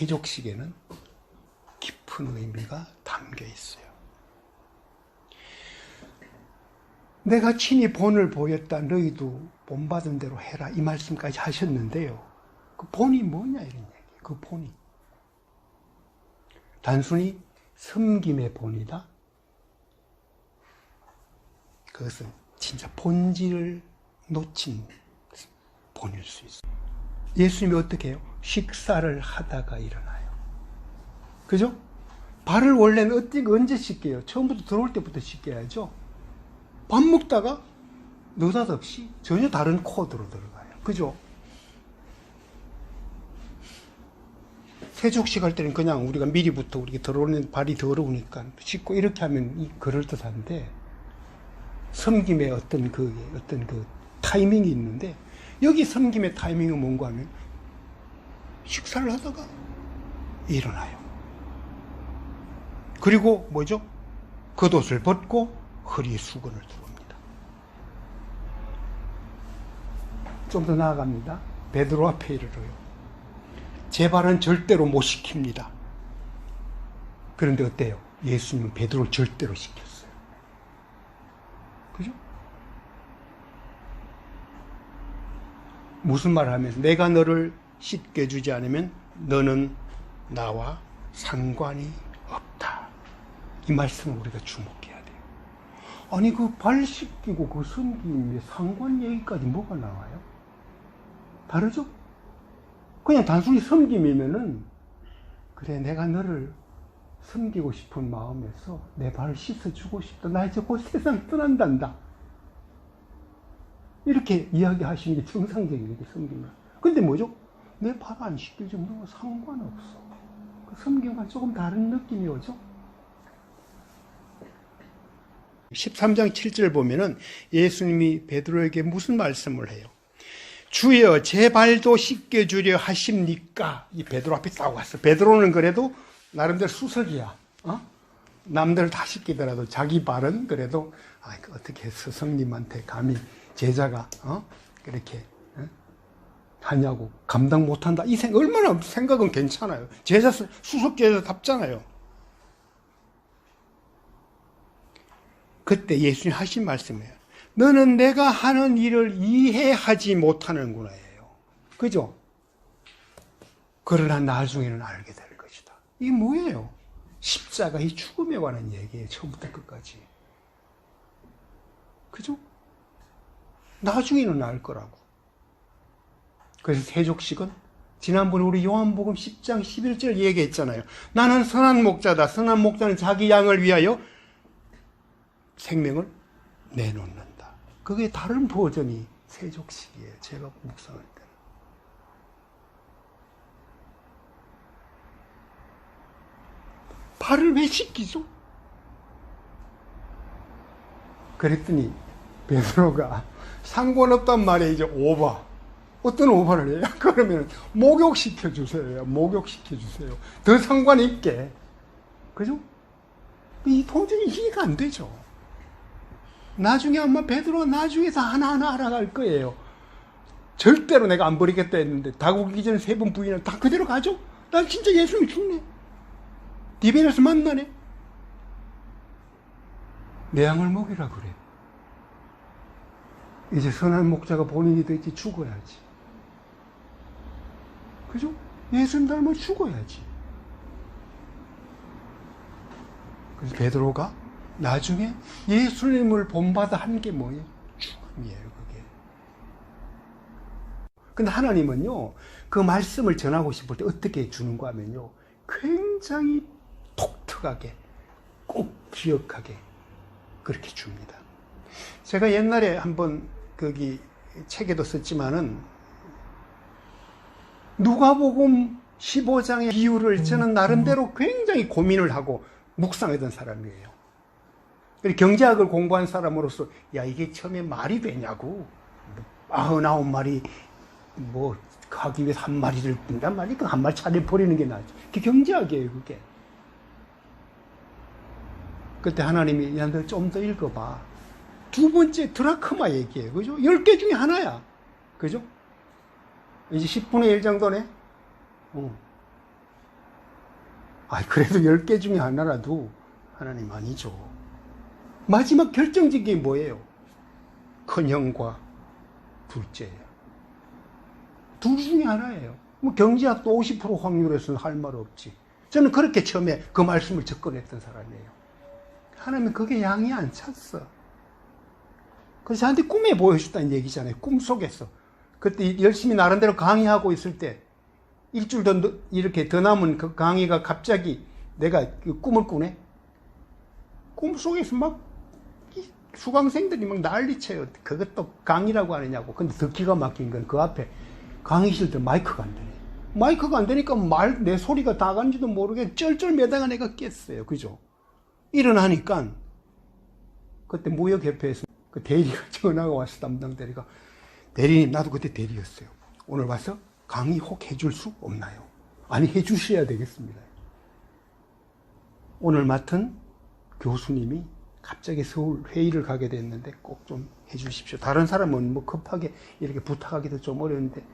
세족식에는 깊은 의미가 담겨 있어요. 내가 친히 본을 보였다. 너희도 본받은 대로 해라. 이 말씀까지 하셨는데요. 그 본이 뭐냐 이런 얘기. 그 본이 단순히 섬김의 본이다. 그것은 진짜 본질을 놓친 본일 수 있어요. 예수님이 어떻게 해요? 식사를 하다가 일어나요. 그죠? 발을 원래는 어떻게 언제 씻게요? 처음부터 들어올 때부터 씻겨야죠. 밥 먹다가 느닷없이 전혀 다른 코드로 들어가요. 그죠? 세족식 할 때는 그냥 우리가 미리부터 우리가 들어오는 발이 더러우니까 씻고 이렇게 하면 그럴듯한데 섬김의 어떤 그 어떤 그 타이밍이 있는데 여기 섬김의 타이밍은 뭔가 하면 식사를 하다가 일어나요. 그리고 뭐죠? 겉옷을 벗고 허리에 수건을 두릅니다. 좀 더 나아갑니다. 베드로 앞에 이르러요. 제 발은 절대로 못 시킵니다. 그런데 어때요? 예수님은 베드로를 절대로 시켰어요. 그죠? 무슨 말을 하면 내가 너를 씻겨주지 않으면 너는 나와 상관이 없다. 이 말씀을 우리가 주목해야 돼요. 아니 그 발 씻기고 그 섬김에 상관 얘기까지 뭐가 나와요? 다르죠? 그냥 단순히 섬김이면은 그래 내가 너를 섬기고 싶은 마음에서 내 발을 씻어주고 싶다. 나 이제 곧 세상 떠난단다. 이렇게 이야기하시는 게 정상적인 게 섬김이야. 근데 뭐죠? 내발안 씻겨주면 뭐 상관없어. 그 섬김과 조금 다른 느낌이 오죠? 13장 7절 보면은 예수님이 베드로에게 무슨 말씀을 해요? 주여 제 발도 씻겨주려 하십니까? 이 베드로 앞에 딱 왔어. 베드로는 그래도 나름대로 수석이야. 어? 남들 다 씻기더라도 자기 발은 그래도 아, 어떻게 스승님한테 감히 제자가 어? 그렇게 어? 하냐고 감당 못한다. 이 생각 얼마나 생각은 괜찮아요. 제자 수석 제자답잖아요. 그때 예수님 하신 말씀이에요. 너는 내가 하는 일을 이해하지 못하는구나 예요. 그죠? 그러나 나중에는 알게 될 것이다. 이게 뭐예요? 십자가의 죽음에 관한 얘기예요. 처음부터 끝까지. 그죠? 나중에는 알 거라고. 그래서 세족식은 지난번에 우리 요한복음 10장 11절 얘기했잖아요. 나는 선한 목자다. 선한 목자는 자기 양을 위하여 생명을 내놓는다. 그게 다른 버전이 세족식이에요. 제가 묵상할 때는. 발을 왜 씻기죠? 그랬더니 베드로가 상관없단 말에 이제 오바. 어떤 오바를 해요? 그러면 목욕시켜 주세요. 목욕시켜 주세요. 더 상관 있게. 그죠? 이 도저히 이해가 안 되죠. 나중에 아마 베드로가 나중에 다 하나하나 알아갈 거예요. 절대로 내가 안 버리겠다 했는데 다구기 전에 세 번 부인을 다 그대로 가죠? 난 진짜 예수님 죽네. 디베에서 만나네. 내 양을 먹이라 그래. 이제 선한 목자가 본인이 되지 죽어야지. 그죠? 예수님 닮아 죽어야지. 그래서 베드로가 나중에 예수님을 본받아 한 게 뭐예요? 죽음이에요, 그게. 근데 하나님은요, 그 말씀을 전하고 싶을 때 어떻게 주는가 하면요, 굉장히 독특하게, 꼭 기억하게, 그렇게 줍니다. 제가 옛날에 한번 거기 책에도 썼지만은, 누가복음 15장의 비유를 저는 나름대로 굉장히 고민을 하고 묵상하던 사람이에요. 경제학을 공부한 사람으로서 야 이게 처음에 말이 되냐고. 아흔아홉 마리 뭐 하기 위해서 한 마리를 뜬단 말이 그한 마리 차례 버리는 게 낫지 그게 경제학이에요 그게. 그때 하나님이 야너 좀더 읽어봐. 두 번째 드라크마 얘기예요. 그죠? 열 개 중에 하나야. 그죠? 이제 10분의 1 정도네 어. 아, 그래도 10개 중에 하나라도 하나님 아니죠. 마지막 결정적인 게 뭐예요? 큰형과 둘째예요. 둘 중에 하나예요. 뭐 경제학도 50% 확률에서는 할 말 없지. 저는 그렇게 처음에 그 말씀을 접근했던 사람이에요. 하나님은 그게 양이 안 찼어. 그래서 저한테 꿈에 보여줬다는 얘기잖아요. 꿈 속에서. 그때 열심히 나름대로 강의하고 있을 때 일주일 더 늦- 이렇게 더 남은 그 강의가 갑자기 내가 그 꿈을 꾸네. 꿈 속에서 막이 수강생들이 막 난리쳐요. 그것도 강의라고 하느냐고. 근데 더 기가 막힌 건 그 앞에 강의실들 마이크가 안 되네. 마이크가 안 되니까 말, 내 소리가 다 간지도 모르게 쩔쩔 매다가 내가 깼어요. 그죠? 일어나니까 그때 무역협회에서 그 대리가 전화가 왔어. 담당 대리가. 대리님, 나도 그때 대리였어요. 오늘 와서 강의 혹 해줄 수 없나요? 아니, 해주셔야 되겠습니다. 오늘 맡은 교수님이 갑자기 서울 회의를 가게 됐는데 꼭 좀 해주십시오. 다른 사람은 뭐 급하게 이렇게 부탁하기도 좀 어려운데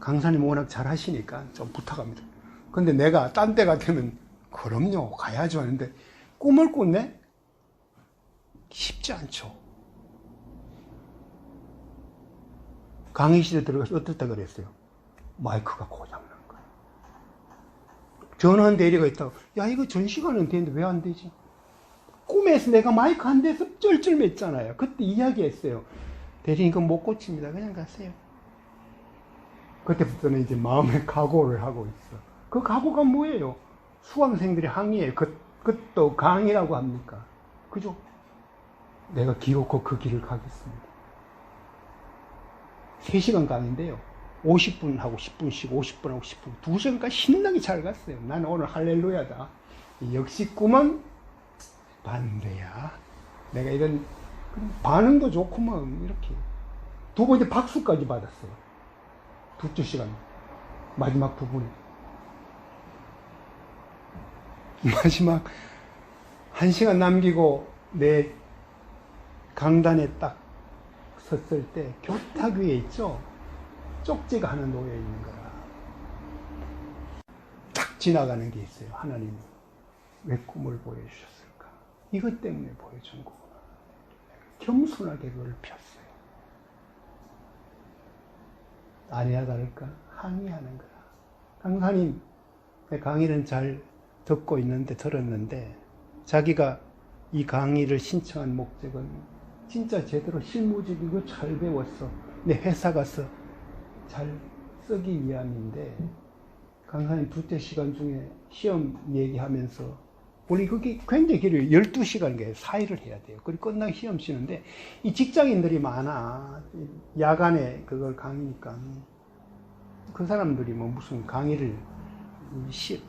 강사님 워낙 잘 하시니까 좀 부탁합니다. 근데 내가 딴 데 같으면 그럼요 가야죠 하는데 꿈을 꿨네? 쉽지 않죠. 강의실에 들어가서 어떻다 그랬어요? 마이크가 고장난 거야. 전화한 대리가 있다고 야 이거 전 시간은 되는데 왜 안 되지? 꿈에서 내가 마이크 한 대서 쩔쩔맸잖아요. 그때 이야기했어요. 대리님 그거 못 고칩니다. 그냥 가세요. 그때부터는 이제 마음의 각오를 하고 있어. 그 각오가 뭐예요? 수강생들이 항의해요. 그, 그것도 강의라고 합니까? 그죠? 내가 기어코 그 길을 가겠습니다. 3시간 강의인데요. 50분 하고 10분씩, 50분 하고 10분, 2시간까지 신나게 잘 갔어요. 나는 오늘 할렐루야다. 역시 꿈은 반대야. 내가 이런 반응도 좋구만, 이렇게. 두 번째 박수까지 받았어요. 두째 시간. 마지막 부분에. 마지막 한 시간 남기고 내 강단에 딱 섰을 때 교탁 위에 있죠? 쪽지가 하나 놓여 있는 거라. 딱 지나가는 게 있어요. 하나님 왜 꿈을 보여주셨을까? 이것 때문에 보여준 거구나. 겸손하게 그걸 폈어요. 아니야 다를까? 항의하는 거야. 강사님, 내 강의는 잘 듣고 있는데 들었는데 자기가 이 강의를 신청한 목적은 진짜 제대로 실무적이고 잘 배웠어. 내 회사 가서 잘 쓰기 위함인데 강사님 두째 시간 중에 시험 얘기하면서 원래 그게 굉장히 길어요. 12시간 게 4일을 해야 돼요. 그리고 끝나고 시험 치는데 이 직장인들이 많아. 야간에 그걸 강의니까 그 사람들이 뭐 무슨 강의를 시,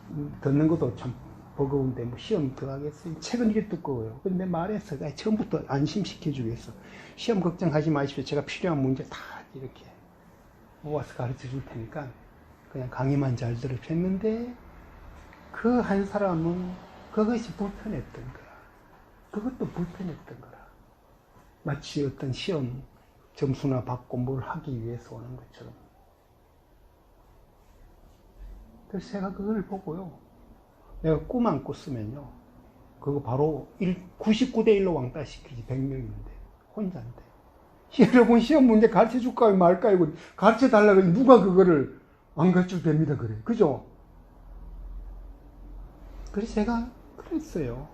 듣는 것도 참 버거운데 뭐 시험 들어가겠어요. 책은 이게 두꺼워요. 근데 말해서 처음부터 안심시켜 주겠어. 시험 걱정하지 마십시오. 제가 필요한 문제 다 이렇게 모아서 가르쳐 줄 테니까 그냥 강의만 잘 들어 했는데 그 한 사람은 그것이 불편했던 거야. 그것도 불편했던 거라. 마치 어떤 시험 점수나 받고 뭘 하기 위해서 오는 것처럼. 그래서 제가 그걸 보고요. 내가 꿈 안 꿨으면요. 그거 바로 99대 1로 왕따 시키지. 100명인데. 혼자인데. 여러분 시험 문제 가르쳐 줄까요? 말까요? 가르쳐 달라고 누가 그거를 안 가르쳐 됩니다. 그래. 그죠? 그래서 제가 그랬어요.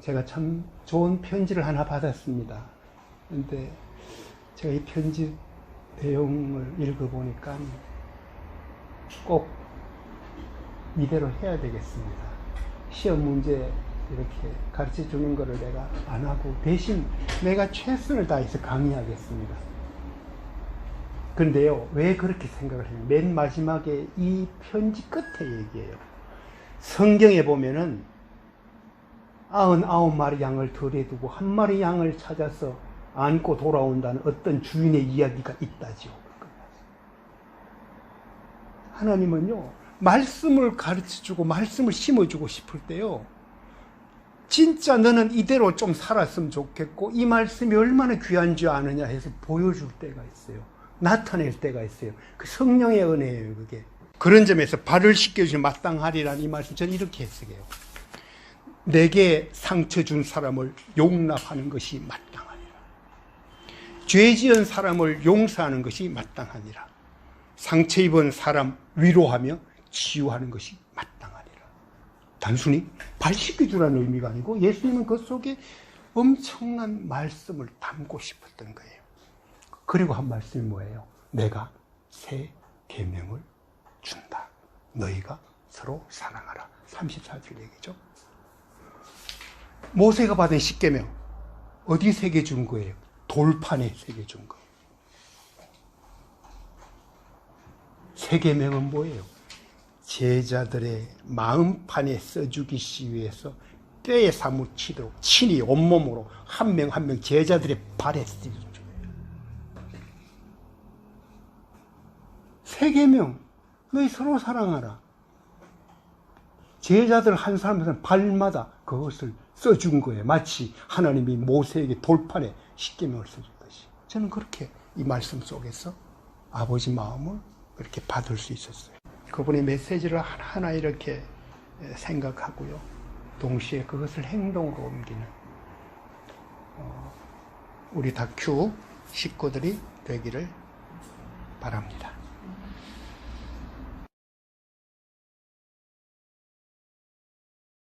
제가 참 좋은 편지를 하나 받았습니다. 근데 제가 이 편지 내용을 읽어보니까 꼭 이대로 해야 되겠습니다. 시험 문제 이렇게 가르쳐 주는 거를 내가 안 하고 대신 내가 최선을 다해서 강의하겠습니다. 그런데요, 왜 그렇게 생각을 해요? 맨 마지막에 이 편지 끝에 얘기해요. 성경에 보면은 아흔아홉 마리 양을 덜해두고 한 마리 양을 찾아서 안고 돌아온다는 어떤 주인의 이야기가 있다지요. 하나님은요, 말씀을 가르쳐 주고 말씀을 심어 주고 싶을 때요, 진짜 너는 이대로 좀 살았으면 좋겠고, 이 말씀이 얼마나 귀한 줄 아느냐 해서 보여줄 때가 있어요. 나타낼 때가 있어요. 그 성령의 은혜예요, 그게. 그런 점에서 발을 씻겨주면 마땅하리라는 이 말씀 저는 이렇게 해석해요. 내게 상처 준 사람을 용납하는 것이 마땅하니라. 죄 지은 사람을 용서하는 것이 마땅하니라. 상처 입은 사람 위로하며 치유하는 것이 마땅하니라. 단순히 발 씻겨주라는 의미가 아니고 예수님은 그 속에 엄청난 말씀을 담고 싶었던 거예요. 그리고 한 말씀이 뭐예요? 내가 새 계명을 준다. 너희가 서로 사랑하라. 34절 얘기죠. 모세가 받은 십계명 어디 새겨 준 거예요? 돌판에 새겨 준 거예요. 새 계명은 뭐예요? 제자들의 마음판에 써주기 위해서 뼈에 사무치도록 친히 온몸으로 한 명 한명 제자들의 발에 써준 거예요. 새 계명 너희 서로 사랑하라. 제자들 한 사람 한 사람 발마다 그것을 써준 거예요. 마치 하나님이 모세에게 돌판에 십계명을 써준 것이. 저는 그렇게 이 말씀 속에서 아버지 마음을 그렇게 받을 수 있었어요. 그분의 메시지를 하나하나 이렇게 생각하고요. 동시에 그것을 행동으로 옮기는 어, 우리 다큐 식구들이 되기를 바랍니다.